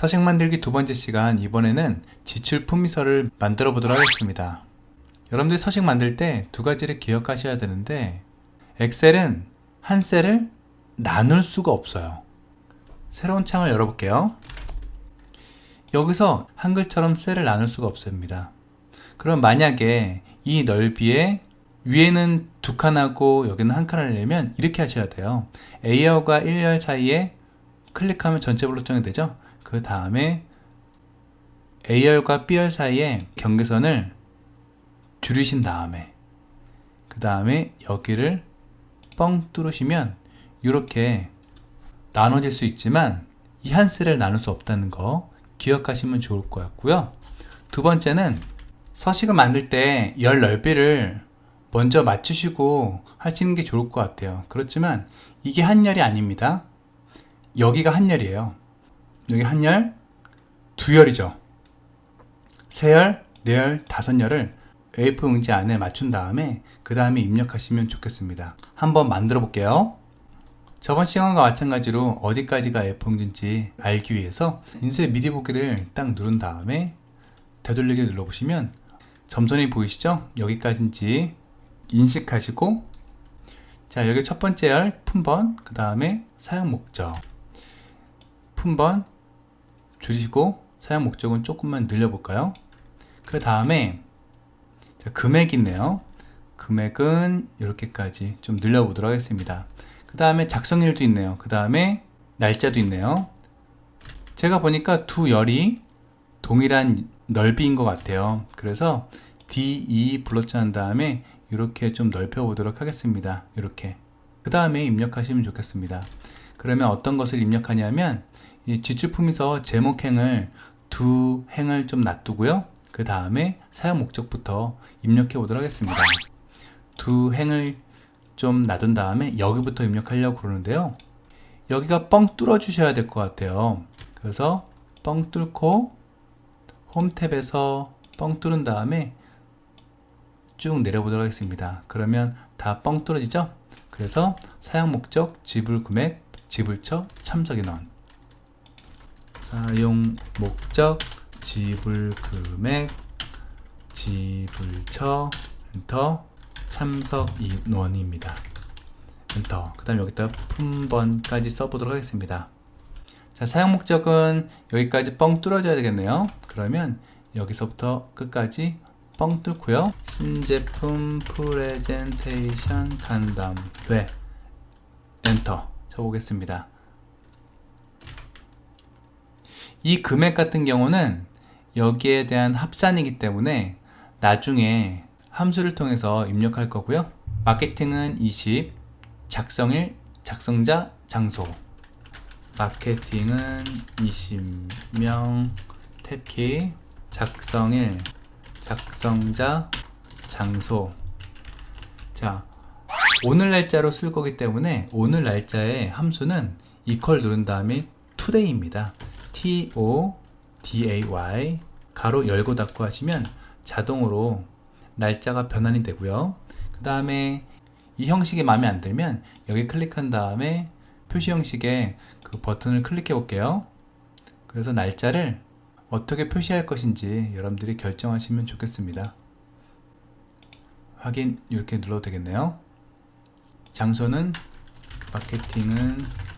서식 만들기 두 번째 시간 이번에는 지출 품위서를 만들어 보도록 하겠습니다. 여러분들이 서식 만들 때 두 가지를 기억하셔야 되는데 엑셀은 한 셀을 나눌 수가 없어요. 새로운 창을 열어볼게요. 여기서 한글처럼 셀을 나눌 수가 없습니다. 그럼 만약에 이 넓이에 위에는 두 칸하고 여기는 한 칸을 내면 이렇게 하셔야 돼요. A열과 1열 사이에 클릭하면 전체 블록 정이 되죠. 그 다음에 A열과 B열 사이에 경계선을 줄이신 다음에 그 다음에 여기를 뻥 뚫으시면 이렇게 나눠질 수 있지만 이 한 셀을 나눌 수 없다는 거 기억하시면 좋을 것 같고요. 두 번째는 서식을 만들 때 열 넓이를 먼저 맞추시고 하시는 게 좋을 것 같아요. 그렇지만 이게 한 열이 아닙니다. 여기가 한 열이에요. 여기 한 열, 두 열이죠. 세 열, 네 열, 다섯 열을 A4 용지 안에 맞춘 다음에 그 다음에 입력하시면 좋겠습니다. 한번 만들어 볼게요. 저번 시간과 마찬가지로 어디까지가 A4 용지인지 알기 위해서 인쇄 미리 보기를 딱 누른 다음에 되돌리기 눌러보시면 점선이 보이시죠? 여기까지인지 인식하시고 자 여기 첫 번째 열 품번 그 다음에 사용 목적 품번 줄이시고 사용 목적은 조금만 늘려볼까요? 그 다음에 자, 금액이 있네요. 금액은 이렇게까지 좀 늘려보도록 하겠습니다. 그 다음에 작성일도 있네요. 그 다음에 날짜도 있네요. 제가 보니까 두 열이 동일한 넓이인 것 같아요. 그래서 D2 블러치 한 다음에 이렇게 좀 넓혀 보도록 하겠습니다. 이렇게. 그 다음에 입력하시면 좋겠습니다. 그러면 어떤 것을 입력하냐면 이 지출품에서 제목행을 두 행을 좀 놔두고요. 그 다음에 사용 목적부터 입력해 보도록 하겠습니다. 두 행을 좀 놔둔 다음에 여기부터 입력하려고 그러는데요. 여기가 뻥 뚫어 주셔야 될 것 같아요. 그래서 뻥 뚫고 홈 탭에서 뻥 뚫은 다음에 쭉 내려보도록 하겠습니다. 그러면 다 뻥 뚫어지죠? 그래서 사용 목적, 지불 금액, 지불처, 참석 인원. 사용 목적, 지불 금액, 지불처, 엔터, 참석 인원입니다. 엔터. 그 다음 여기다 품번까지 써보도록 하겠습니다. 자, 사용 목적은 여기까지 뻥 뚫어줘야 되겠네요. 그러면 여기서부터 끝까지 뻥 뚫고요. 신제품 프레젠테이션 간담회 엔터 쳐보겠습니다. 이 금액 같은 경우는 여기에 대한 합산이기 때문에 나중에 함수를 통해서 입력할 거고요. 마케팅은 20, 작성일, 작성자, 장소. 마케팅은 20명, 탭키, 작성일, 작성자, 장소. 자, 오늘 날짜로 쓸 거기 때문에 오늘 날짜의 함수는 equal 누른 다음에 today입니다. T o d a y 가로 열고 닫고 하시면 자동으로 날짜가 변환이 되고요. 그 다음에 이 형식이 마음에 안 들면 여기 클릭한 다음에 표시 형식의 그 버튼을 클릭해 볼게요. 그래서 날짜를 어떻게 표시할 것인지 여러분들이 결정하시면 좋겠습니다. 확인 이렇게 눌러도 되겠네요. 장소는 마케팅은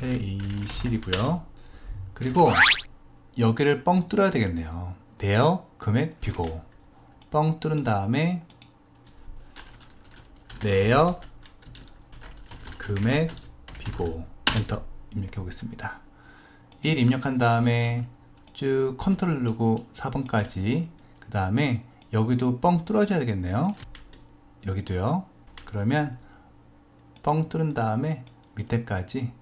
회의실이고요. 그리고 여기를 뻥 뚫어야 되겠네요. 대여 금액 비고 뻥 뚫은 다음에 내역 금액 비고 엔터 입력해 보겠습니다. 1 입력한 다음에 쭉 컨트롤 누르고 4번까지 그 다음에 여기도 뻥 뚫어줘야 되겠네요. 여기도요. 그러면 뻥 뚫은 다음에 밑에까지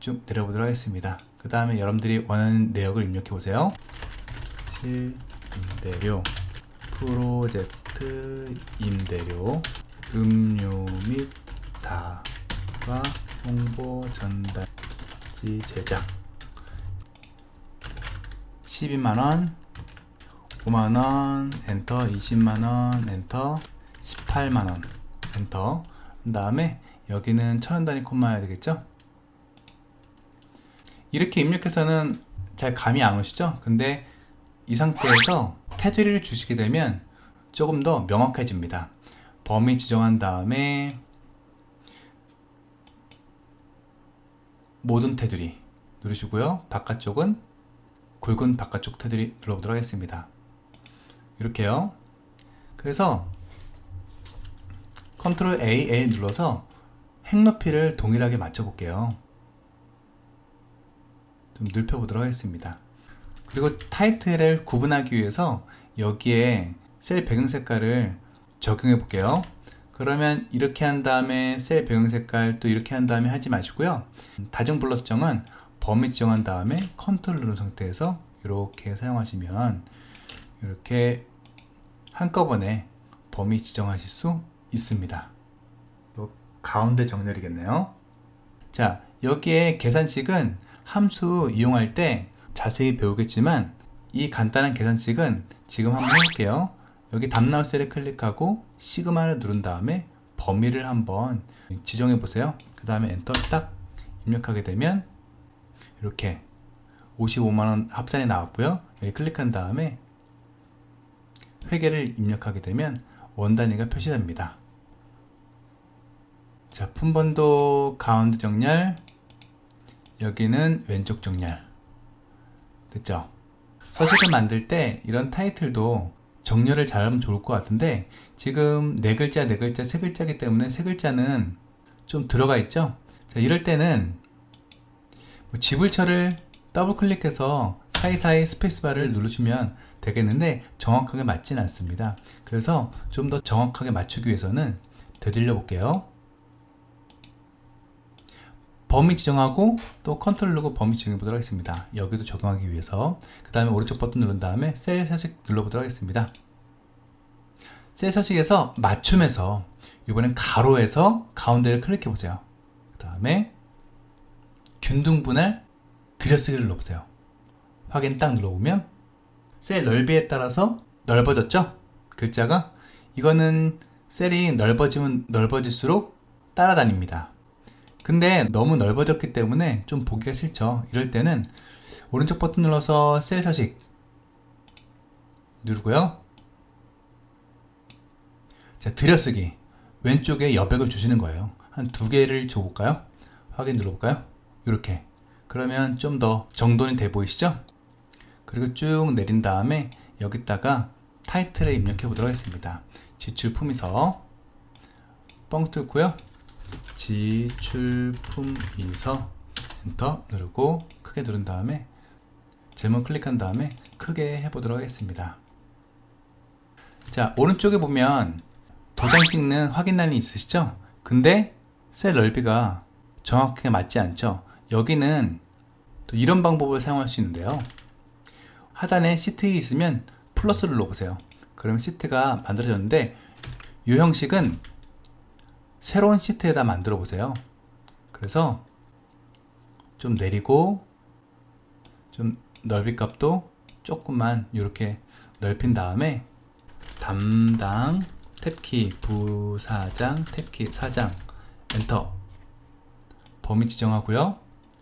쭉 내려보도록 하겠습니다. 그 다음에 여러분들이 원하는 내역을 입력해 보세요. 실임대료, 프로젝트 임대료, 음료 및 다과 홍보 전달지 제작. 12만원 5만원 엔터 20만원 엔터 18만원 엔터. 그 다음에 여기는 천원 단위 콤마야 되겠죠 이렇게 입력해서는 잘 감이 안 오시죠? 근데 이 상태에서 테두리를 주시게 되면 조금 더 명확해집니다. 범위 지정한 다음에 모든 테두리 누르시고요. 바깥쪽은 굵은 바깥쪽 테두리 눌러보도록 하겠습니다. 이렇게요. 그래서 컨트롤 A, A 눌러서 행 높이를 동일하게 맞춰볼게요. 좀 눕혀보도록 하겠습니다. 그리고 타이틀을 구분하기 위해서 여기에 셀 배경 색깔을 적용해 볼게요. 그러면 이렇게 한 다음에 셀 배경 색깔 또 이렇게 한 다음에 하지 마시고요. 다중 블러 수정은 범위 지정한 다음에 컨트롤 누른 상태에서 이렇게 사용하시면 이렇게 한꺼번에 범위 지정하실 수 있습니다. 또 가운데 정렬이겠네요. 자, 여기에 계산식은 함수 이용할 때 자세히 배우겠지만 이 간단한 계산식은 지금 한번 해볼게요. 여기 답 나올 셀을 클릭하고 시그마를 누른 다음에 범위를 한번 지정해 보세요. 그 다음에 엔터 딱 입력하게 되면 이렇게 55만원 합산이 나왔고요. 여기 클릭한 다음에 회계를 입력하게 되면 원 단위가 표시됩니다. 자, 품번도 가운데 정렬, 여기는 왼쪽 정렬. 됐죠? 서식을 만들 때 이런 타이틀도 정렬을 잘하면 좋을 것 같은데 지금 네 글자, 네 글자, 세 글자이기 때문에 세 글자는 좀 들어가 있죠? 자, 이럴 때는 뭐 지불처를 더블 클릭해서 사이사이 스페이스바를 누르시면 되겠는데 정확하게 맞진 않습니다. 그래서 좀 더 정확하게 맞추기 위해서는 되돌려 볼게요. 범위 지정하고 또 컨트롤 누르고 범위 지정해 보도록 하겠습니다. 여기도 적용하기 위해서 그 다음에 오른쪽 버튼 누른 다음에 셀 서식 눌러보도록 하겠습니다. 셀 서식에서 맞춤에서 이번엔 가로에서 가운데를 클릭해 보세요. 그 다음에 균등 분할 들여쓰기를 눌러보세요. 확인 딱 눌러보면 셀 넓이에 따라서 넓어졌죠? 글자가 이거는 셀이 넓어지면 넓어질수록 따라다닙니다. 근데 너무 넓어졌기 때문에 좀 보기가 싫죠. 이럴 때는 오른쪽 버튼 눌러서 셀 서식 누르고요. 자, 들여쓰기. 왼쪽에 여백을 주시는 거예요. 한 두 개를 줘볼까요? 확인 눌러볼까요? 이렇게. 그러면 좀 더 정돈이 돼 보이시죠? 그리고 쭉 내린 다음에 여기다가 타이틀을 입력해 보도록 하겠습니다. 지출 품위서 뻥 뚫고요. 지출품위서 엔터 누르고 크게 누른 다음에 제목 클릭한 다음에 크게 해보도록 하겠습니다. 자 오른쪽에 보면 도장 찍는 확인란이 있으시죠? 근데 셀 넓이가 정확하게 맞지 않죠? 여기는 또 이런 방법을 사용할 수 있는데요. 하단에 시트 있으면 플러스를 눌러보세요. 그러면 시트가 만들어졌는데 이 형식은 새로운 시트에다 만들어 보세요. 그래서 좀 내리고 좀 넓이 값도 조금만 이렇게 넓힌 다음에 담당 탭키 부사장 탭키 사장 엔터 범위 지정하고요.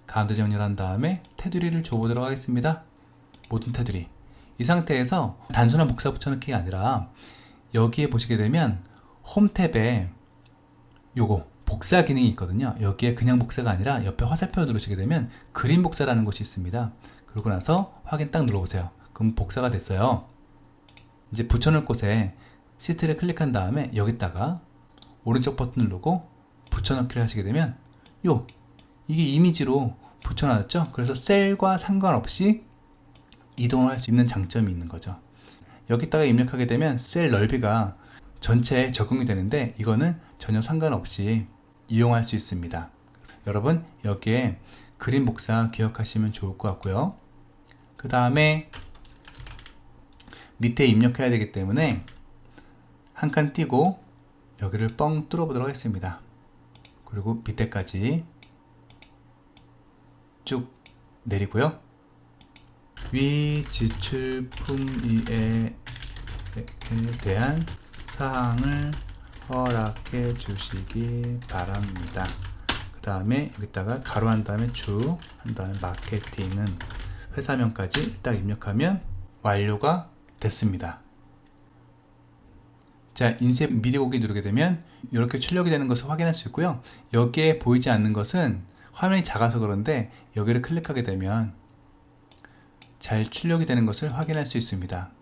가운데 정렬한 다음에 테두리를 줘보도록 하겠습니다. 모든 테두리. 이 상태에서 단순한 복사 붙여넣기가 아니라 여기에 보시게 되면 홈 탭에 요거 복사 기능이 있거든요. 여기에 그냥 복사가 아니라 옆에 화살표 누르시게 되면 그림 복사라는 것이 있습니다. 그러고 나서 확인 딱 눌러보세요. 그럼 복사가 됐어요. 이제 붙여놓을 곳에 시트를 클릭한 다음에 여기다가 오른쪽 버튼 누르고 붙여넣기를 하시게 되면 요 이게 이미지로 붙여놨죠. 그래서 셀과 상관없이 이동을 할 수 있는 장점이 있는 거죠. 여기다가 입력하게 되면 셀 넓이가 전체에 적용이 되는데 이거는 전혀 상관없이 이용할 수 있습니다. 여러분 여기에 그림 복사 기억하시면 좋을 것 같고요. 그 다음에 밑에 입력해야 되기 때문에 한 칸 띄고 여기를 뻥 뚫어 보도록 하겠습니다. 그리고 밑에까지 쭉 내리고요. 위 지출품위에 대한 사항을 허락해 주시기 바랍니다. 그 다음에 여기다가 가로 한 다음에 주, 한 다음에 마케팅은 회사명까지 딱 입력하면 완료가 됐습니다. 자, 인쇄 미리 보기 누르게 되면 이렇게 출력이 되는 것을 확인할 수 있고요. 여기에 보이지 않는 것은 화면이 작아서 그런데 여기를 클릭하게 되면 잘 출력이 되는 것을 확인할 수 있습니다.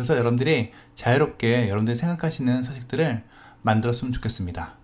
그래서 여러분들이 자유롭게 여러분들이 생각하시는 서식들을 만들었으면 좋겠습니다.